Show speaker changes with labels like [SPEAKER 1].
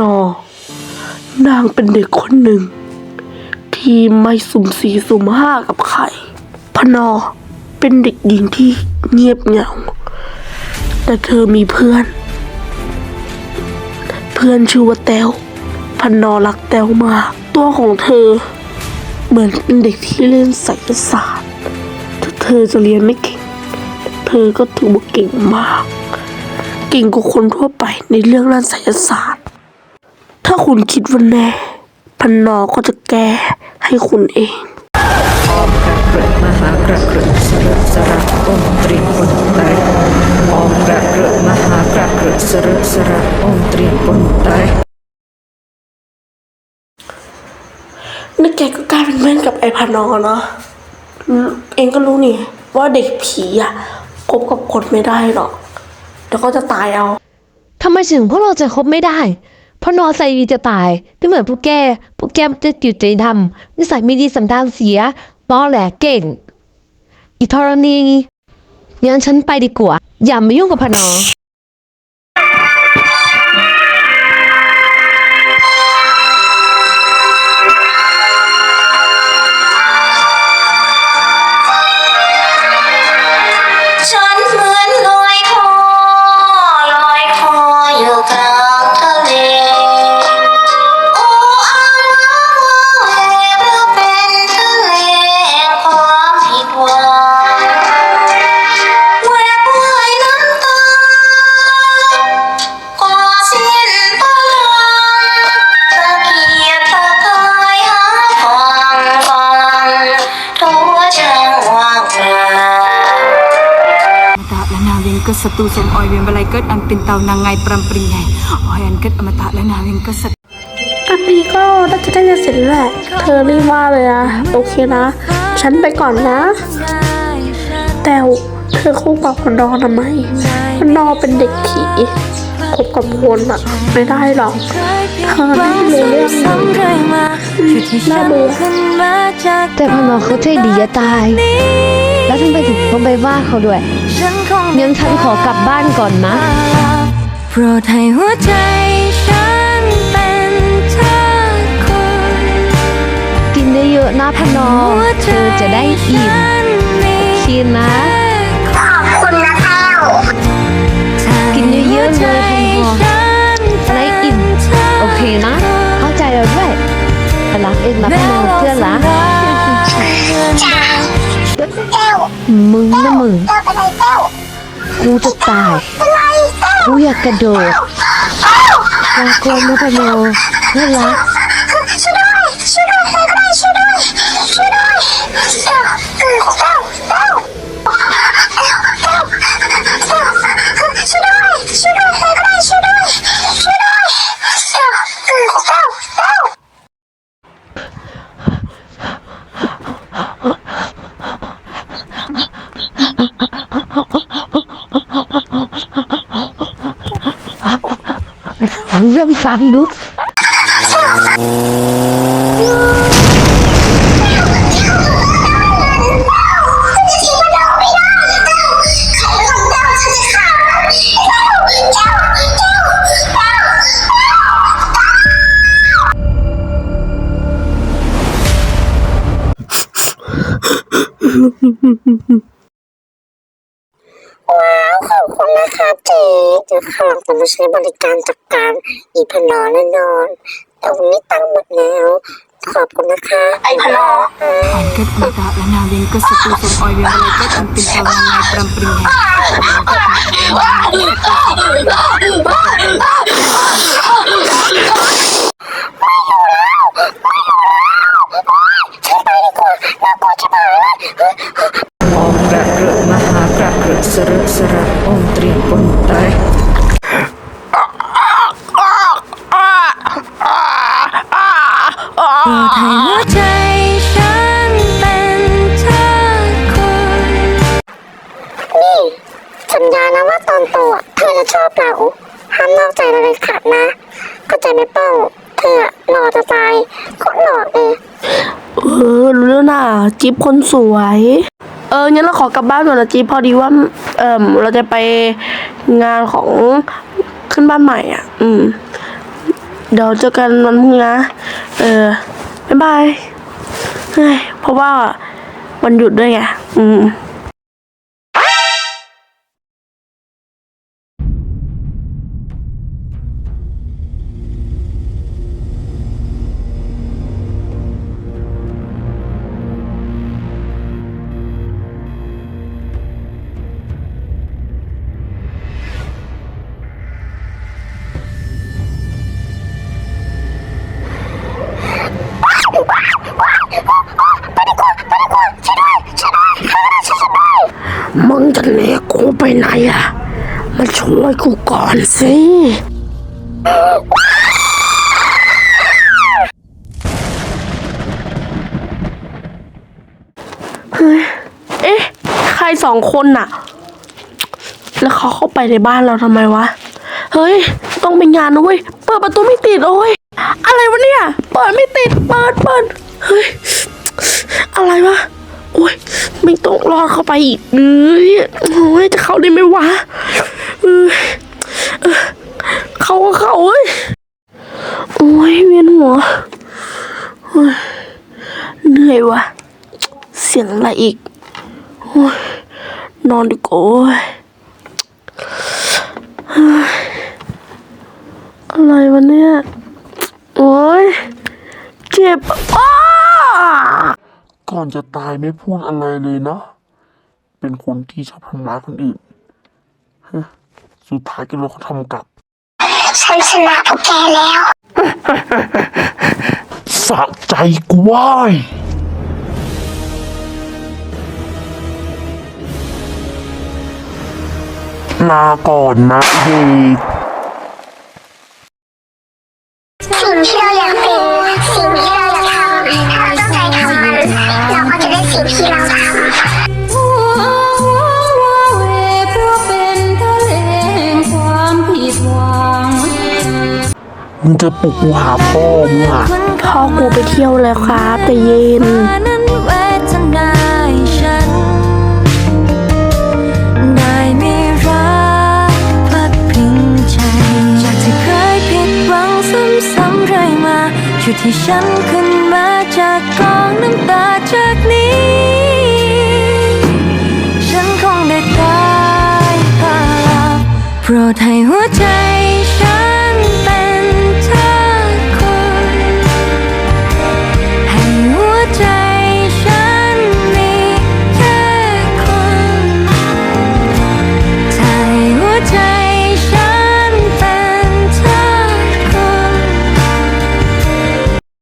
[SPEAKER 1] นอ นางเป็นเด็กคนหนึ่ง ที่ไม่สุ่มสี่สุ่มห้ากับใครพนอเป็นเด็กหญิงที่เงียบเหงา แต่เธอมีเพื่อน เพื่อนชื่อว่าแต้วพนอรักแต้วมาก ตัวของเธอ เหมือนเป็นเด็กที่เล่นไสยศาสตร์ถ้าเธอจะเรียนไม่เก่ง เธอก็ถือว่าเก่งมาก เก่งกว่าคนทั่วไปในเรื่องด้านไสยศาสตร์ ถ้าคุณคิดว่าแน่พันนอก็จะแก้ให้คุณเอง
[SPEAKER 2] อมกระเกิดมหากระเกิดสระสระองค์ตรีปนไตรอมกระเกิดมหากระเกิดสระสระองค์ตรีปนไตร
[SPEAKER 1] นี่แกก็กลายเป็นเพื่อนกับไอ้พันนอเนาะอืมเองก็รู้นี่ ว่าเด็กผีอะคบกับคนไม่ได้หรอกเดี๋ยวก็จะตายเอา
[SPEAKER 3] ทำไมถึงพวกเราจะคบไม่ได้เพราะนอใส่ดีจะตายไม่เหมือนพวกแกพวกแกมันจะจิตใจดำนิสัยไม่ดีสันดานเสียบอแหลเก่ง อีทรณีงั้นฉันไปดีกว่า อย่ามายุ่งกับพนอ
[SPEAKER 4] ศัตรูสมออยเวียนบลัยเกิดอันเป็นเตานางไงปรำปริงไงออยอันเกิดอมตะและนาเวงก็ศัต
[SPEAKER 1] อันนี้ก็น่าจะใกล้จะเสร็จแล้วแหละเธอรีบว่าเลยอะโอเคนะ ฉันไปก่อนนะ แต่เธอคู่กับคนนอทำไมคนนอเป็นเด็กผีคบกับคนอะไม่ได้หรอกเธอไม่รู้เรื่องเลยน่าเบื่อ
[SPEAKER 3] แต่พนอเขาใจดีจะตาย แล้วทำไมถึงต้องไปว่าเขาด้วย งั้นฉันขอกลับบ้านก่อนนะ
[SPEAKER 4] โปรดให้หัวใจฉันเป็นเธอคน
[SPEAKER 3] กินเยอะๆนะพนอเธอจะได้อิ่มชินนะ
[SPEAKER 5] ขอบคุณนะแต้ว
[SPEAKER 3] กินเยอะๆเลยพนอจะได้อิ่ม โอเคนะ เข้าใจเราด้วยไปรักเองนะพนอเพื่อนละ
[SPEAKER 5] จ้าแต้ว
[SPEAKER 3] มึงนะมึง
[SPEAKER 5] แต้วเป็นไรแต้ว
[SPEAKER 3] กูจะตายกูอยากกระโดดลากลัวนะพนเพื่อรัก เรื่องฟังดู
[SPEAKER 5] ทิ้งมันเอาไม่ได้แต้วใครทำแต้วฉันจะฆ่ามันแต้วแต้วแต้วแต้วว้าวขอบคุณนะคะเจ๊เดี๋ยวข้างหลังผมมาใช้บริการจัดการอีพนอแน่นอนแต่วันนี้ตังค์หมดแล้ว ขอบคุณนะคะ ไอพนอ
[SPEAKER 4] อันเกิดอมตะและนาเวงก็ศัตรูสมออยเวียนบลัยเกิดอันเป็นเตานางไงปรำปริงไง
[SPEAKER 2] อมกระเกิดมหาก ระเกิดสระสระองค์ตรีปนไตร
[SPEAKER 4] โปรดให้หัวใจฉันเป็นเธอคน
[SPEAKER 5] นี่สัญญานะว่าตอนโตอะเธอจะชอบเราห้ามนอกใจเราเลยขาดนะเข้าใจไหมเป้าเธออะหล่อจะตายโคตรหล่อเลย
[SPEAKER 1] เออรู้แล้วนะจิ๊บคนสวย เอองั้นเราขอกลับบ้านก่อนนะจีพอดีว่า เออเราจะไปงานของขึ้นบ้านใหม่อะ อืม เดี๋ยวเจอกันวันพรุ่งนี้นะ เออบ๊ายบายเฮ้ยเพราะว่าวันหยุดด้วยไง อืม ไหนอะมาช่วยกูก่อนสิเฮ้ยเอ๊ะ ใครสองคนน่ะ แล้วเขาเข้าไปในบ้านเราทำไมวะ เฮ้ย ต้องเป็นงานนะเว้ย เปิดประตูไม่ติดโอ้ย อะไรวะเนี่ย เปิดไม่ติด เปิดเปิดเฮ้ย อะไรวะ โอ้ยไม่ต้องรอเข้าไปอีกเอ้ยโอ้ยจะเข้าได้ไหมวะเออเข้าก็เข้าเว้ยโอ้ยเวียนหัวเหนื่อยวะเสียงอะไรอีกนอนดีกว่าโว้ยอะไรวะเนี่ย โอ้ยเจ็บอ้า
[SPEAKER 6] ก่อนจะตายไม่พูดอะไรเลยเนาะเป็นคนที่ชอบทำร้ายคนอื่นฮะสุดท้ายก็โดนเขาทำกลับ
[SPEAKER 5] ฉันชนะพวกแกแล้ว
[SPEAKER 6] สะใจกูเว้ายลาก่อนนะเด็ก
[SPEAKER 5] สิ่งที่เรา สิ่งที่เราทำมึง
[SPEAKER 6] จะปลุกกูหาพ่อมึงอะ
[SPEAKER 1] พ่อกูไปเที่ยวแล้วครับ แต่เย็น
[SPEAKER 7] ชุดที่ฉันขึ้นมาจากกองน้ำตาจากนี้ ฉันคงได้ตายตาลับโปรดให้หัวใจฉัน